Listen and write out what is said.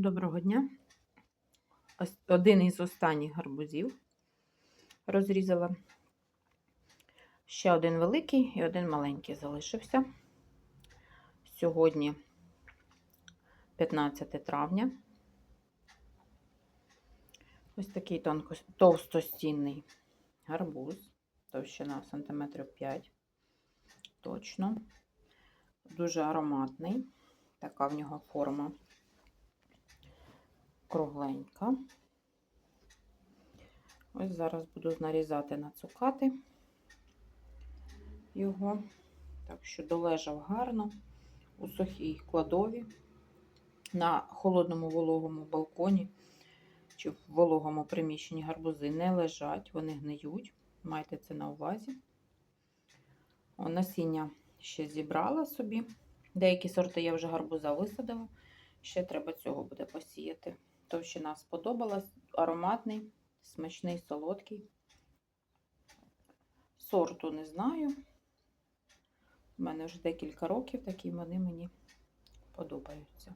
Доброго дня. Один із останніх гарбузів розрізала. Ще один великий і один маленький залишився. Сьогодні 15 травня. Ось такий тонко, товстостінний гарбуз, товщина сантиметрів 5. Точно. Дуже ароматний. Така в нього форма кругленька. Ось зараз буду нарізати на цукати його. Так що долежав гарно у сухій кладові на холодному вологому балконі чи в вологому приміщенні гарбузи не лежать, вони гниють. Майте це на увазі. О, насіння ще зібрала собі. Деякі сорти я вже гарбуза висадила. Ще треба цього буде посіяти. Товщина сподобалась, ароматний, смачний, солодкий. Сорту не знаю. У мене вже декілька років такі вони мені подобаються.